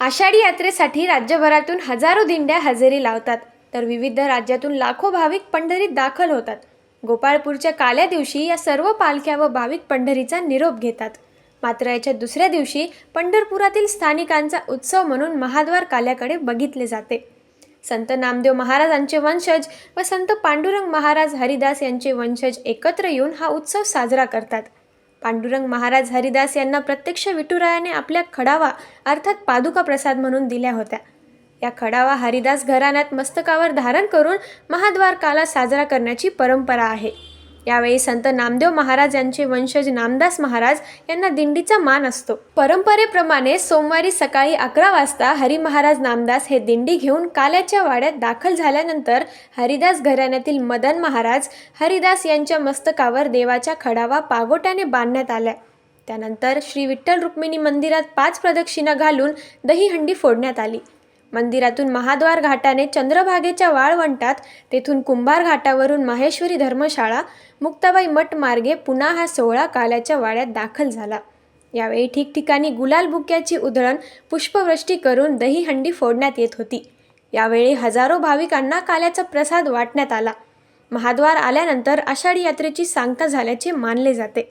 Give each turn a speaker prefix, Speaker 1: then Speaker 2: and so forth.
Speaker 1: आषाढी यात्रेसाठी राज्यभरातून हजारो दिंड्या हजेरी लावतात. तर विविध राज्यातून लाखो भाविक पंढरीत दाखल होतात. गोपाळपूरच्या काल्या दिवशी या सर्व पालख्या व भाविक पंढरीचा निरोप घेतात. मात्र याच्या दुसऱ्या दिवशी पंढरपुरातील स्थानिकांचा उत्सव म्हणून महाद्वार काल्याकडे बघितले जाते. संत नामदेव महाराजांचे वंशज व संत पांडुरंग महाराज हरिदास यांचे वंशज एकत्र येऊन हा उत्सव साजरा करतात. पांडुरंग महाराज हरिदास यांना प्रत्यक्ष विठुरायाने आपल्या खडावा अर्थात पादुका प्रसाद म्हणून दिल्या होत्या. या खडावा हरिदास घराण्यात मस्तकावर धारण करून महाद्वारकाला साजरा करण्याची परंपरा आहे. यावेळी संत नामदेव महाराज यांचे वंशज नामदास महाराज यांना दिंडीचा मान असतो. परंपरेप्रमाणे सोमवारी सकाळी अकरा वाजता हरी महाराज नामदास हे दिंडी घेऊन काल्याच्या वाड्यात दाखल झाल्यानंतर हरिदास घराण्यातील मदन महाराज हरिदास यांच्या मस्तकावर देवाच्या खडावा पागोट्याने बांधण्यात आल्या. त्यानंतर श्री विठ्ठल रुक्मिणी मंदिरात पाच प्रदक्षिणा घालून दहीहंडी फोडण्यात आली. मंदिरातून महाद्वार घाटाने चंद्रभागेच्या वाळवंटात तेथून कुंभार घाटावरून माहेश्वरी धर्मशाळा मुक्ताबाई मठ मार्गे पुन्हा हा सोहळा काल्याच्या वाड्यात दाखल झाला. यावेळी ठिकठिकाणी गुलाल बुक्याची उधळण पुष्पवृष्टी करून दहीहंडी फोडण्यात येत होती. यावेळी हजारो भाविकांना काल्याचा प्रसाद वाटण्यात आला. महाद्वार आल्यानंतर आषाढी यात्रेची सांगता झाल्याचे मानले जाते.